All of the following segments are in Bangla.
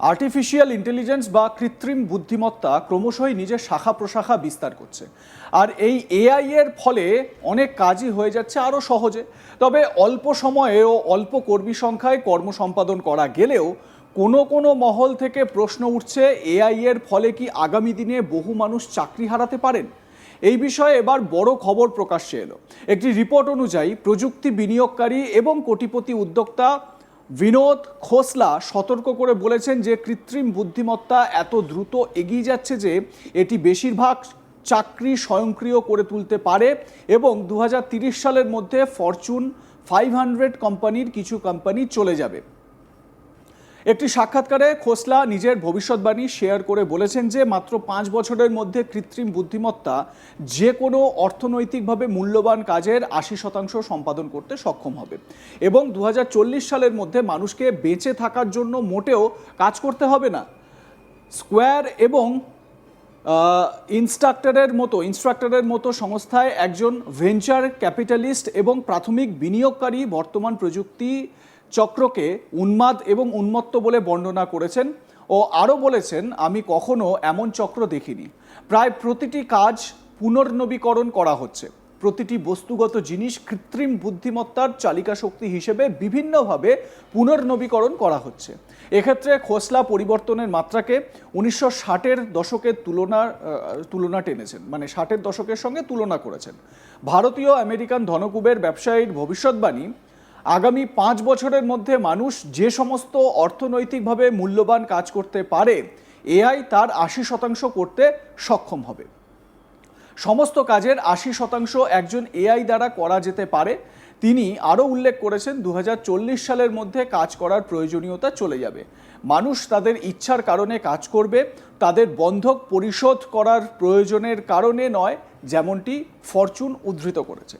আর্টিফিশিয়াল ইন্টেলিজেন্স বা কৃত্রিম বুদ্ধিমত্তা ক্রমশই নিজের শাখা প্রশাখা বিস্তার করছে। আর এই এআই এর ফলে অনেক কাজই হয়ে যাচ্ছে আরও সহজে। তবে অল্প সময়ে ও অল্প কর্মী সংখ্যায় কর্ম সম্পাদন করা গেলেও কোনো কোনো মহল থেকে প্রশ্ন উঠছে এআই এর ফলে কি আগামী দিনে বহু মানুষ চাকরি হারাতে পারেন? এই বিষয়ে এবার বড় খবর প্রকাশ্যে এলো। একটি রিপোর্ট অনুযায়ী প্রযুক্তি বিনিয়োগকারী এবং কোটিপতি উদ্যোক্তা বিনোদ খোসলা সতর্ক করে বলেছেন যে কৃত্রিম বুদ্ধিমত্তা এত দ্রুত এগিয়ে যাচ্ছে যে এটি বেশিরভাগ চাকরি স্বয়ংক্রিয় করে তুলতে পারে এবং দু সালের মধ্যে ফরচুন ফাইভ হান্ড্রেড কোম্পানির কিছু কোম্পানি চলে যাবে। একটি সাক্ষাৎকারে খোসলা নিজের ভবিষ্যৎবাণী শেয়ার করে বলেছেন যে, মাত্র পাঁচ বছরের মধ্যে কৃত্রিম বুদ্ধিমত্তা যে কোনো অর্থনৈতিকভাবে মূল্যবান কাজের আশি শতাংশ সম্পাদন করতে সক্ষম হবে এবং দু হাজার চল্লিশ সালের মধ্যে মানুষকে বেঁচে থাকার জন্য মোটেও কাজ করতে হবে না। স্কোয়ার এবং ইনস্ট্রাক্টরের মতো ইনস্ট্রাক্টরের মতো সংস্থায় একজন ভেঞ্চার ক্যাপিটালিস্ট এবং প্রাথমিক বিনিয়োগকারী বর্তমান প্রযুক্তি চক্রকে উন্মাদ এবং উন্মত্ত বলে বর্ণনা করেছেন ও আরও বলেছেন, আমি কখনো এমন চক্র দেখিনি। প্রায় প্রতিটি কাজ পুনর্নবীকরণ করা হচ্ছে। প্রতিটি বস্তুগত জিনিস কৃত্রিম বুদ্ধিমত্তার চালিকা শক্তি হিসেবে বিভিন্নভাবে পুনর্নবীকরণ করা হচ্ছে। এক্ষেত্রে খোসলা পরিবর্তনের মাত্রাকে উনিশশো ষাটের দশকের তুলনা তুলনা টেনেছেন মানে ষাটের দশকের সঙ্গে তুলনা করেছেন। ভারতীয় আমেরিকান ধনকুবের ব্যবসায়ীর ভবিষ্যৎবাণী আগামী পাঁচ বছরের মধ্যে মানুষ যে সমস্ত অর্থনৈতিকভাবে মূল্যবান কাজ করতে পারে, এআই তার আশি শতাংশ করতে সক্ষম হবে। সমস্ত কাজের আশি শতাংশ একজন এআই দ্বারা করা যেতে পারে। তিনি আরও উল্লেখ করেছেন দু হাজার চল্লিশ সালের মধ্যে কাজ করার প্রয়োজনীয়তা চলে যাবে। মানুষ তাদের ইচ্ছার কারণে কাজ করবে, তাদের বন্ধক পরিশোধ করার প্রয়োজনের কারণে নয়, যেমনটি ফরচুন উদ্ধৃত করেছে।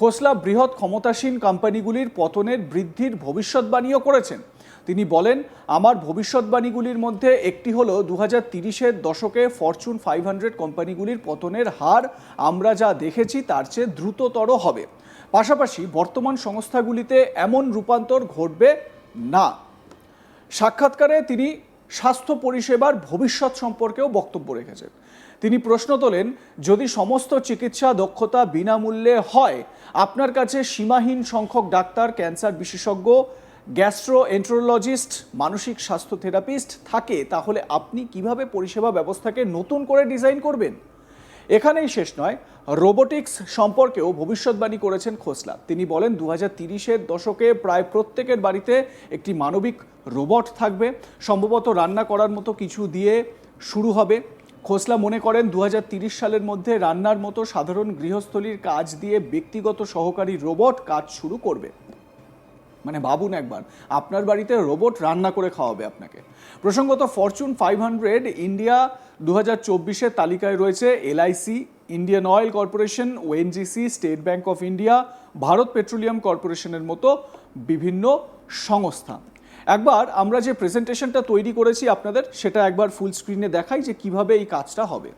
খোসলা বৃহৎ ক্ষমতাসীন কোম্পানিগুলির পতনের বৃদ্ধির ভবিষ্যৎবাণীও করেছেন। তিনি বলেন, আমার ভবিষ্যৎবাণীগুলির মধ্যে একটি হলো দু হাজার তিরিশের দশকে ফরচুন ফাইভ হান্ড্রেড কোম্পানিগুলির পতনের হার। আমরা যা দেখেছি তার চেয়ে দ্রুততর হবে। পাশাপাশি বর্তমান সংস্থাগুলিতে এমন রূপান্তর ঘটবে না। সাক্ষাৎকারে তিনি স্বাস্থ্য পরিষেবার ভবিষ্যৎ সম্পর্কেও বক্তব্য রেখেছেন। তিনি প্রশ্ন তোলেন, যদি সমস্ত চিকিৎসা দক্ষতা বিনামূল্যে হয়, আপনার কাছে সীমাহীন সংখ্যক ডাক্তার, ক্যান্সার বিশেষজ্ঞ গ্যাস্ট্রো এন্ট্রোলজিস্ট মানসিক স্বাস্থ্য থেরাপিস্ট থাকে, তাহলে আপনি কীভাবে পরিষেবা ব্যবস্থাকে নতুন করে ডিজাইন করবেন? এখানেই শেষ নয়, রোবোটিক্স সম্পর্কেও ভবিষ্যৎবাণী করেছেন খোসলা। তিনি বলেন দু হাজার দশকে প্রায় প্রত্যেকের বাড়িতে একটি মানবিক রোবট থাকবে। সম্ভবত রান্না করার মতো কিছু দিয়ে শুরু হবে। খোসলা মনে করেন দু সালের মধ্যে রান্নার মতো সাধারণ গৃহস্থলীর কাজ দিয়ে ব্যক্তিগত সহকারী রোবট কাজ শুরু করবে। মানে ভাবুন একবার, আপনার বাড়িতে রোবট রান্না করে খাওয়াবে আপনাকে। প্রসঙ্গত ফরচুন ফাইভ হান্ড্রেড ইন্ডিয়া দু হাজার চব্বিশের তালিকায় রয়েছে LIC Indian Oil Corporation ONGC State Bank of India Bharat Petroleum কর্পোরেশনের মতো বিভিন্ন সংস্থা। একবার আমরা যে প্রেজেন্টেশনটা তৈরি করেছি আপনাদের, সেটা একবার ফুল স্ক্রিনে দেখাই যে কীভাবে এই কাজটা হবে।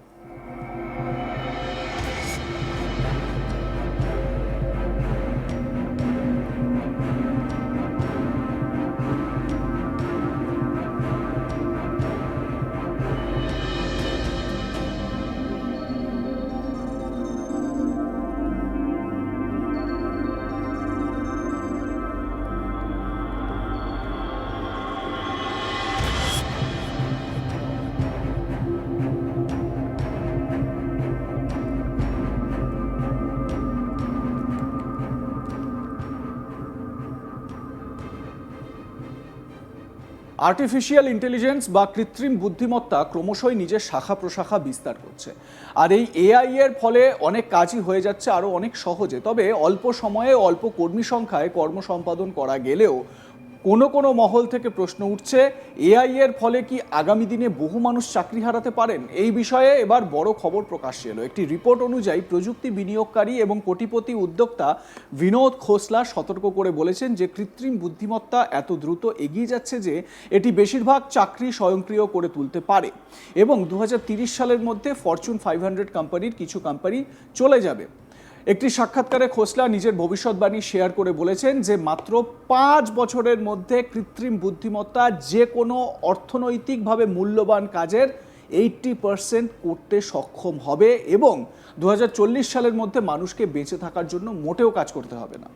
আর্টিফিশিয়াল ইন্টেলিজেন্স বা কৃত্রিম বুদ্ধিমত্তা ক্রমশই নিজের শাখা প্রশাখা বিস্তার করছে। আর এই এআই এর ফলে অনেক কাজই হয়ে যাচ্ছে, আরও অনেক সহজে। তবে অল্প সময়ে অল্প কর্মী সংখ্যায় কর্ম সম্পাদন করা গেলেও কোনো কোনো মহল থেকে প্রশ্ন উঠছে, এআই এর ফলে কি আগামী দিনে বহু মানুষ চাকরি হারাতে পারেন? এই বিষয়ে এবার বড় খবর প্রকাশ্যে এলো। একটি রিপোর্ট অনুযায়ী প্রযুক্তি বিনিয়োগকারী এবং কোটিপতি উদ্যোক্তা বিনোদ খোসলা সতর্ক করে বলেছেন যে, কৃত্রিম বুদ্ধিমত্তা এত দ্রুত এগিয়ে যাচ্ছে যে, এটি বেশিরভাগ চাকরি স্বয়ংক্রিয় করে তুলতে পারে এবং দু সালের মধ্যে ফরচুন ফাইভ হান্ড্রেড কোম্পানির কিছু কোম্পানি চলে যাবে। একটি সাক্ষাৎকারে খোসলা নিজের ভবিষ্যৎবাণী শেয়ার করে বলেছেন যে মাত্র পাঁচ বছরের মধ্যে কৃত্রিম বুদ্ধিমত্তা যে কোনো অর্থনৈতিকভাবে মূল্যবান কাজের এইটটি পার্সেন্ট করতে সক্ষম হবে এবং দু হাজার চল্লিশ সালের মধ্যে মানুষকে বেঁচে থাকার জন্য মোটেও কাজ করতে হবে না।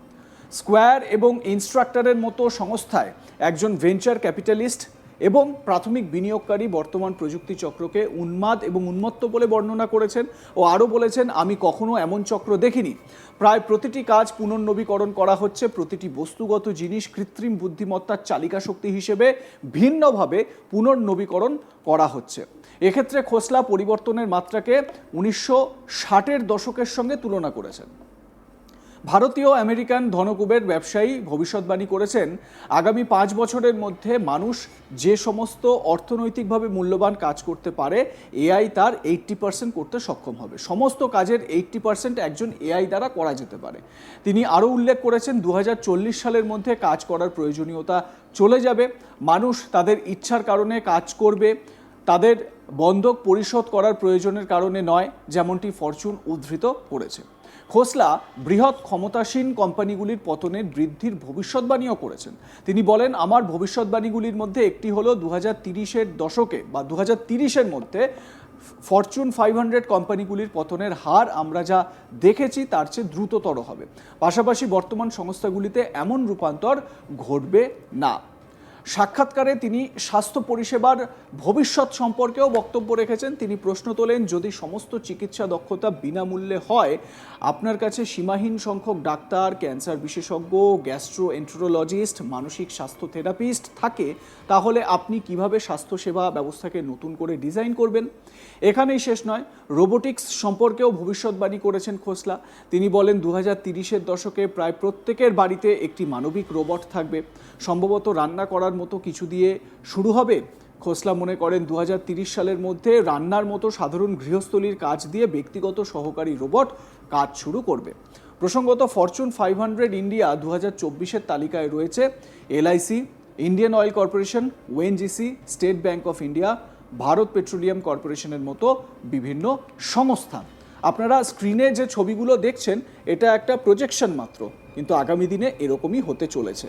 স্কোয়ার এবং ইনস্ট্রাক্টরের মতো সংস্থায় একজন ভেঞ্চার ক্যাপিটালিস্ট এবং প্রাথমিক বিনিয়োগকারী বর্তমান প্রযুক্তি চক্রকে উন্মাদ এবং উন্মত্ত বলে বর্ণনা করেছেন ও আরও বলেছেন, আমি কখনো এমন চক্র দেখিনি। প্রায় প্রতিটি কাজ পুনর্নবীকরণ করা হচ্ছে প্রতিটি বস্তুগত জিনিস কৃত্রিম বুদ্ধিমত্তার চালিকা শক্তি হিসেবে ভিন্নভাবে পুনর্নবীকরণ করা হচ্ছে। এক্ষেত্রে খোসলা পরিবর্তনের মাত্রাকে উনিশশো ষাটের দশকের সঙ্গে তুলনা করেছেন। ভারতীয় আমেরিকান ধনকুবের ব্যবসায়ী ভবিষ্যৎবাণী করেছেন, আগামী পাঁচ বছরের মধ্যে মানুষ যে সমস্ত অর্থনৈতিকভাবে মূল্যবান কাজ করতে পারে, এআই তার এইট্টি পার্সেন্ট করতে সক্ষম হবে। সমস্ত কাজের এইট্টি পার্সেন্ট একজন এআই দ্বারা করা যেতে পারে। তিনি আরও উল্লেখ করেছেন দু হাজার চল্লিশ সালের মধ্যে কাজ করার প্রয়োজনীয়তা চলে যাবে, মানুষ তাদের ইচ্ছার কারণে কাজ করবে, তাদের বন্ধক পরিশোধ করার প্রয়োজনের কারণে নয়, যেমনটি ফরচুন উদ্ধৃত করেছে। খোসলা বৃহৎ ক্ষমতাসীন কোম্পানিগুলির পতনের বৃদ্ধির ভবিষ্যৎবাণীও করেছেন। তিনি বলেন, আমার ভবিষ্যৎবাণীগুলির মধ্যে একটি হলো দু হাজার দশকে বা দু হাজার মধ্যে ফরচুন ফাইভ হান্ড্রেড কোম্পানিগুলির পতনের হার আমরা যা দেখেছি তার চেয়ে দ্রুততর হবে। পাশাপাশি বর্তমান সংস্থাগুলিতে এমন রূপান্তর ঘটবে না। সাক্ষাৎকারে তিনি স্বাস্থ্য পরিষেবার ভবিষ্যৎ সম্পর্কেও বক্তব্য রেখেছেন। তিনি প্রশ্ন তোলেন, যদি সমস্ত চিকিৎসা দক্ষতা বিনামূল্যে হয়, আপনার কাছে সীমাহীন সংখ্যক ডাক্তার, ক্যান্সার বিশেষজ্ঞ গ্যাস্ট্রো এন্ট্রোলজিস্ট মানসিক স্বাস্থ্য থেরাপিস্ট থাকে, তাহলে আপনি কীভাবে স্বাস্থ্যসেবা ব্যবস্থাকে নতুন করে ডিজাইন করবেন? এখানেই শেষ নয়, রোবোটিক্স সম্পর্কেও ভবিষ্যৎবাণী করেছেন খোসলা। তিনি বলেন দু হাজার দশকে প্রায় প্রত্যেকের বাড়িতে একটি মানবিক রোবট থাকবে। সম্ভবত রান্না করার মতো কিছু দিয়ে শুরু হবে। খোসলা মনে করেন দু সালের মধ্যে রান্নার মতো সাধারণ গৃহস্থলীর কাজ দিয়ে ব্যক্তিগত সহকারী রোবট কাজ শুরু করবে। প্রসঙ্গত ফরচুন ফাইভ হান্ড্রেড ইন্ডিয়া দু হাজার তালিকায় রয়েছে LIC Indian Oil Corporation, ONGC, State Bank of India, Bharat Petroleum কর্পোরেশনের মতো বিভিন্ন সংস্থা। আপনারা স্ক্রিনে যে ছবিগুলো দেখছেন, এটা একটা প্রজেকশন মাত্র, কিন্তু আগামী দিনে এরকমই হতে চলেছে।